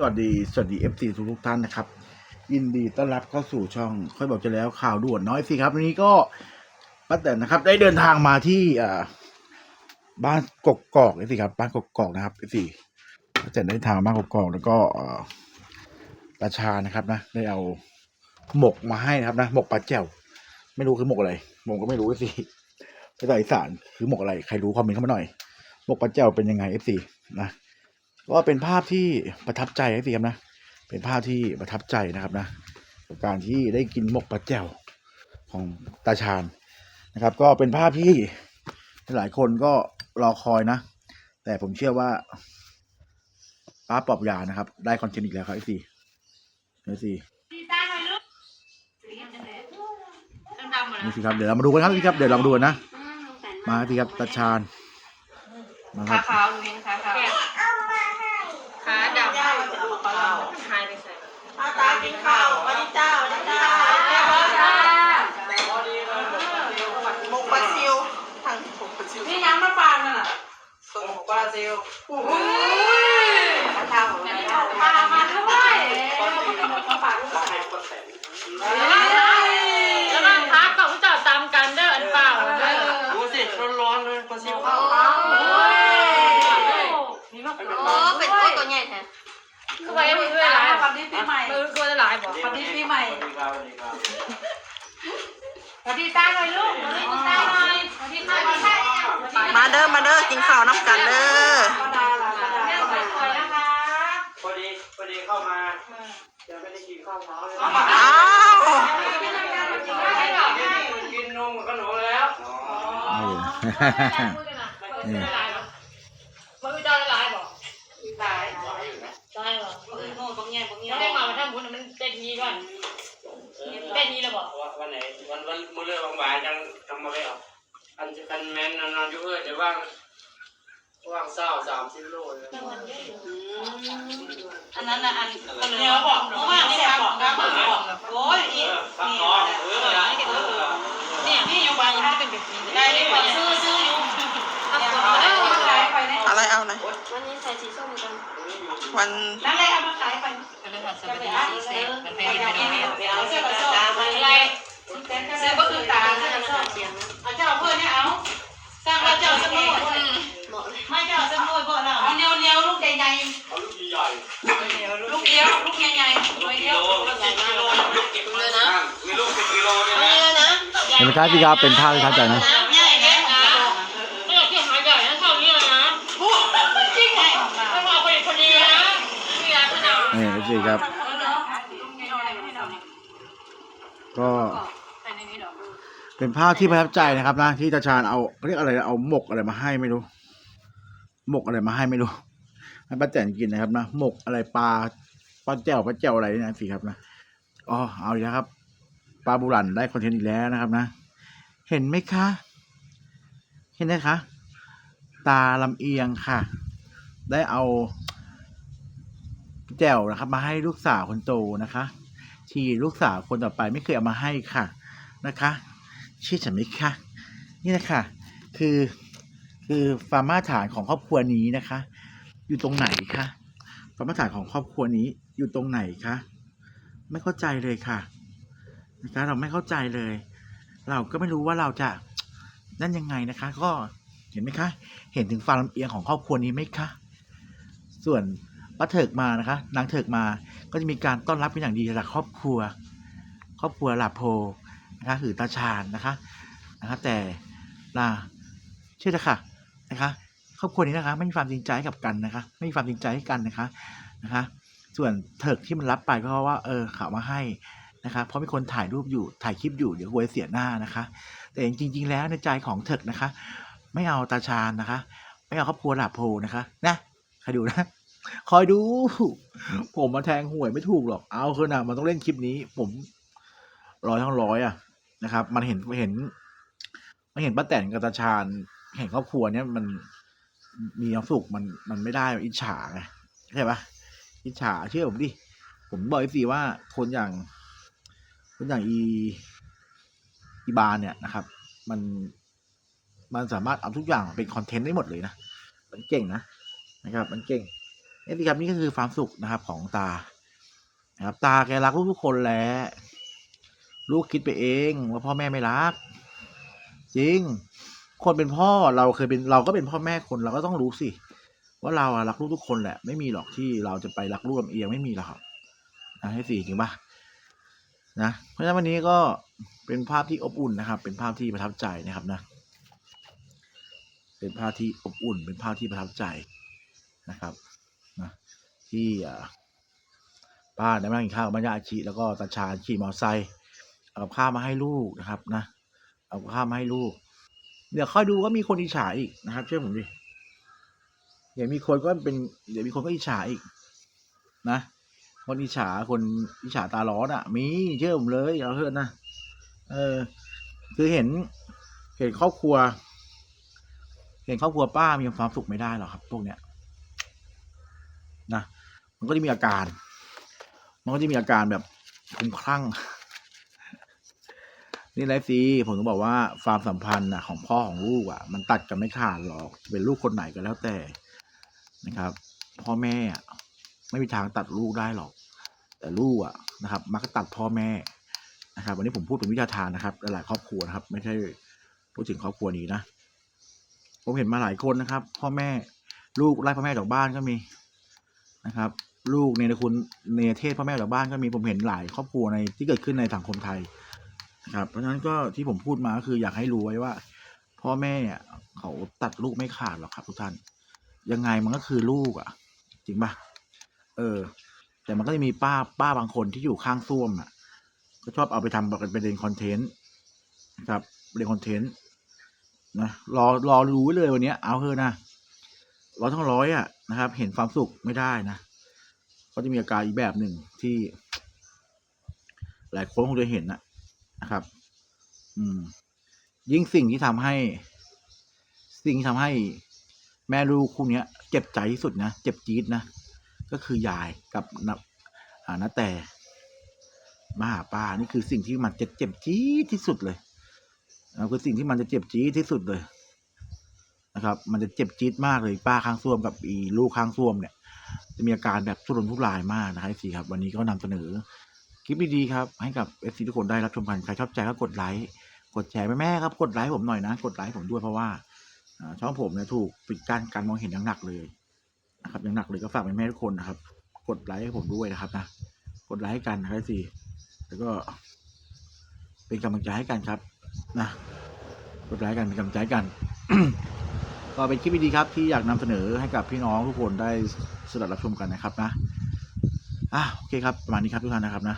สวัสดีสวัสดีเอฟซีทุกทุกท่านนะครับ ยินดีต้อนรับเข้าสู่ช่อง ค่อยบอกจะแล้วข่าวด่วนน้อยสิครับวันนี้ก็ป้าแตนนะครับ ได้เดินทางมาที่อบ้านกกกอกเอฟซีครับ บ้านกกอกนะครับเอฟซีป้าแตนได้ทางมาบ้านกกกอกแล้วก็เอ่อตาชานะครับนะ ได้เอาหมกมาให้นะครับนะหมกปลาแจ่วไม่รู้คือหมกอะไรผมก็ไม่รู้เอฟซีภาษาอีสานคือหมกอะไร ใครรู้คอมเมนต์เข้ามาหน่อยหมกปลาแจ่วเป็นยังไงเอฟซีนะ ก็เป็นภาพที่ประทับใจครับพี่ครับนะ เป็นภาพที่ประทับใจนะครับนะกับการที่ได้กินหมกปลาแจ่วของตาชาญนะครับ ก็เป็นภาพที่หลายคนก็รอคอยนะ แต่ผมเชื่อว่าป้าปอบยานะครับ ได้คอนเทนต์อีกแล้วครับไอซีไอซีนี่สิครับเดี๋ยวเรามาดูกันครับพี่ครับเดี๋ยวเรามาดูกันนะมาครับพี่ครับตาชาญมาครับขาวหนูเห็นขาขาวขาดำหายไปใส่ อาตากินข้าววันนี้เจ้าวันนี้เจ้าหมกปลาซิวทางหมกปลาซิว นี่ยังมาปานน่ะ ส่งหมกปลาซิว โอ้ย ปลาเท้าของเรา ปามาด้วยมาปานลูกสาวแล้วก็พักกับผู้จ่าตามกันเด้ออันเปล่าเด้อ ดูสิร้อนๆเลยปลาซิวเข้า โอ้ยนี่มา โอ้เป็นโอ้ตัวใหญ่แท้ คือไว้ มือด้วยหลายวันนี้ปีใหม่มือคือหลายบอกวันนี้ปีใหม่สวัสดีตาหน่อยลูกสวัสดีตาหน่อยสวัสดีตาหน่อยมาเด้อมาเด้อกินข้าวน้ำกันเด้อปลาดาล่ะปลาดาแม่สวยๆนะคะพอดีพอดีเข้ามายังไม่ได้กินข้าวเช้าเลยอ้าวกินนมกับขนมแล้ว นี่ มันมีจอยหลายบอก หลาย ใช่เหรอ โง่ตรงแง่ตรงแง่ไม่ได้มาไปทำบุญมันเต้นนี้ก่อนเต้นนี้เลยบอกวันไหนวันวันมื้อเลิกบางๆยังทำมาไม่ออกอันจะกันแมนนอนอยู่เออเดี๋ยวว่างว่างเศร้าสามสิบโลเลยอันนั้นน่ะอันเดียวบอกเพราะว่านี่บอกนะบอกโอ้ยอีพักนี่นอนเออเนี่ยพี่อยู่บ้านยังไม่เป็นแบบนี้ได้ได้ไปซื้อซื้ออยู่ อะไรเอาไหนวันนี้ใส่สีส้มกันวันนั่นเลยเอามาขายไปจะไปอ่านเซ็มันเป็นยังไงไปเอาเสื้อกระสอบอะไรซื้อก็คือตาเสื้เสื้ออเสื้อเสียงนะเอาเจ้าเพื่อนเนี่ยเอาสร้างเราเจ้าสมุนเหมาะเลยไม่เจ้าสมุนเพื่อนเราเอาเนียวเนียวลูกใหญ่เอาลูกใหญ่ๆลูกเดียวลูกใหญ่ๆลูกเดียวโลละสิบกิโลลูกเก็บมาเลยนะมีลูกสิบกิโลเนี่ยเอานะเลยนะเห็นไหมครับพี่ครับเป็นภาพที่ประทับใจนะใหญ่นะ ไม่อยากที่หายใหญ่นะเท่านี้นะ จริงไง ไม่พอคนคนนี้นะไม่อยากขนาด นี่ สิครับ ก็เป็นภาพที่ประทับใจนะครับนะที่ตาชาญเอาเรียกอะไรเอาหมกอะไรมาให้ไม่รู้ หมกอะไรมาให้ไม่รู้ให้ป้าแตนกินนะครับนะหมกอะไรปลาปลาแจ่วปลาแจ่วอะไรนี่นะสิครับนะอ๋อเอาอีกแล้วครับปลาบุรันได้คอนเทนต์อีกแล้วนะครับนะ เห็นไหมคะ เห็นไหมคะ ตาลำเอียงค่ะ ได้เอา แจ่วนะครับ มาให้ลูกสาวคนโตนะคะ ที่ลูกสาวคนต่อไปไม่เคยเอามาให้ค่ะนะคะเชื่อฉันไหมคะนี่นะคะคือคือความมาฐานของครอบครัวนี้นะคะ อยู่ตรงไหนคะความมาฐานของครอบครัวนี้อยู่ตรงไหนคะไม่เข้าใจเลยค่ะนะคะเราไม่เข้าใจเลย เราก็ไม่รู้ว่าเราจะนั่นยังไงนะคะ ก็เห็นไหมคะ เห็นถึงความลำเอียงของครอบครัวนี้ไหมคะ ส่วน ป้าเถิกมานะคะ นางเถิกมาก็จะมีการต้อนรับเป็นอย่างดีจากครอบครัว ครอบครัวหลาโพนะคะหรือตาชาญนะคะนะคะ แต่ลาเชื่อเถอะค่ะนะคะครอบครัวนี้นะคะไม่มีความจริงใจให้กับกันนะคะ ไม่มีความจริงใจให้กันนะคะนะคะ ส่วนเถิกที่มันรับไปก็เพราะว่าเออเขาเอามาให้นะคะเพราะมีคนถ่ายรูปอยู่ถ่ายคลิปอยู่เดี๋ยวหวยเสียหน้านะคะ แต่จริง ๆ แล้วในใจของเถิกนะคะ ไม่เอาตาชาญนะคะ ไม่เอาครอบครัวหลาโพนะคะนะใครดูนะ คอยดู ผมมาแทงหวยไม่ถูกหรอก เอาคือนะมันต้องเล่นคลิปนี้ ผมร้อยทั้งร้อยอะนะครับ มันเห็นเห็นมันเห็นป้าแตนกับตาชาญเห็นครอบครัวเนี้ยมันมีความสุขมันมันไม่ได้อิจฉาไงใช่ปะอิจฉาเชื่อผมดิผมบอกสิว่าคนอย่างคนอย่างอีอีบานเนี่ยนะครับ มันมันสามารถเอาทุกอย่างเป็นคอนเทนต์ได้หมดเลยนะ มันเก่งนะนะครับ มันเก่ง นี่สิครับนี่ก็คือความสุขนะครับของตานะครับตาแกรักลูกทุกคนแหละลูกคิดไปเองว่าพ่อแม่ไม่รัก จริง คนเป็นพ่อเราเคยเป็นเราก็เป็นพ่อแม่คนเราก็ต้องรู้สิว่าเราอะรักลูกทุกคนแหละ ไม่มีหรอกที่เราจะไปรักลูกลำเอียงไม่มีหรอกครับนะให้สี่จริงปะนะเพราะฉะนั้นวันนี้ก็เป็นภาพที่อบอุ่นนะครับ เป็นภาพที่ประทับใจนะครับนะ เป็นภาพที่อบอุ่น เป็นภาพที่ประทับใจนะครับ ที่อ่าป้าได้มานั่งกินข้าวกับบ้านยาอาชีแล้วก็ตาชาขี่มอเตอร์ไซค์เอากับข้าวมาให้ลูกนะครับนะ เอากับข้าวมาให้ลูก เดี๋ยวค่อยดูก็มีคนอิจฉาอีกนะครับ เชื่อผมดิเดี๋ยวมีคนก็เป็น เดี๋ยวมีคนก็อิจฉาอีก นะคนอิจฉาคนอิจฉาตาร้อนอะ มีเชื่อผมเลยเอาเถอะนะเออ คือเห็น เห็นครอบครัว เห็นครอบครัวป้ามีความสุขไม่ได้หรอกครับ พวกเนี้ย มันก็จะมีอาการ มันก็จะมีอาการแบบคลุ้มคลั่ง นี่ไรซีผมต้องบอกว่าความสัมพันธ์นะของพ่อของลูกอะ มันตัดกันไม่ขาดหรอกเป็นลูกคนไหนก็แล้วแต่นะครับ พ่อแม่ไม่มีทางตัดลูกได้หรอก แต่ลูกอะนะครับ มักตัดพ่อแม่นะครับ วันนี้ผมพูดเป็นวิทยาทานนะครับ หลายครอบครัวนะครับ ไม่ใช่พูดถึงครอบครัวนี้นะผมเห็นมาหลายคนนะครับ พ่อแม่ลูกไล่พ่อแม่จากบ้านก็มีนะครับ ลูกเนรคุณเนรเทศพ่อแม่จากบ้านก็มีผมเห็นหลายครอบครัวในที่เกิดขึ้นในสังคมไทยครับเพราะฉะนั้นก็ที่ผมพูดมาก็คืออยากให้รู้ไว้ว่า พ่อแม่เขาตัดลูกไม่ขาดหรอกครับ ทุกท่าน ยังไงมันก็คือลูกอะ จริงปะเออ แต่มันก็จะมีป้าป้าบางคนที่อยู่ข้างซ่วมอะ ก็ชอบเอาไปทำแบบเป็นคอนเทนต์ครับเป็นคอนเทนต์นะรอรอรู้ไว้เลยวันนี้เอาเถอะนะร้อยทั้งร้อยอะนะครับ เห็นความสุขไม่ได้นะ ก็จะมีอาการอีกแบบหนึ่งที่ หลายคนคงจะเห็นนะนะครับ อืม ยิ่งสิ่งที่ทำให้ สิ่งที่ทำให้แม่ลูกคู่นี้เจ็บใจที่สุดนะเจ็บจี๊ดนะก็คือยายกับนับอ่านาแต่มาหาป้านี่คือสิ่งที่มันจะเจ็บจี๊ดที่สุดเลยคือสิ่งที่มันจะเจ็บจี๊ดที่สุดเลย นะครับ มันจะเจ็บจี๊ดมากเลยป้าข้างซ่วมกับอีลูกข้างซ่วมเนี่ย จะมีอาการแบบทุรนทุรายมากนะครับสิครับ วันนี้ก็นำเสนอคลิปดีๆครับ ให้กับเอฟซีทุกคนได้รับชมกันใครชอบใจก็กดไลค์กดแชร์แม่ๆครับ กดไลค์ผมหน่อยนะ กดไลค์ผมด้วยเพราะว่าช่องผมเนี่ยถูกปิดกั้นการมองเห็นอย่างหนักเลยนะครับอย่างหนักเลยก็ฝากแม่ๆทุกคนนะครับ กดไลค์ให้ผมด้วยนะครับนะกดไลค์ให้กันนะครับสิแล้วก็เป็นกำลังใจให้กันครับ นะกดไลค์กันเป็นกำลังใจกัน ก็เป็นคลิปดีครับที่อยากนำเสนอให้กับพี่น้องทุกคนได้สดับรับชมกันนะครับนะอะโอเคครับประมาณนี้ครับทุกท่านนะครับนะ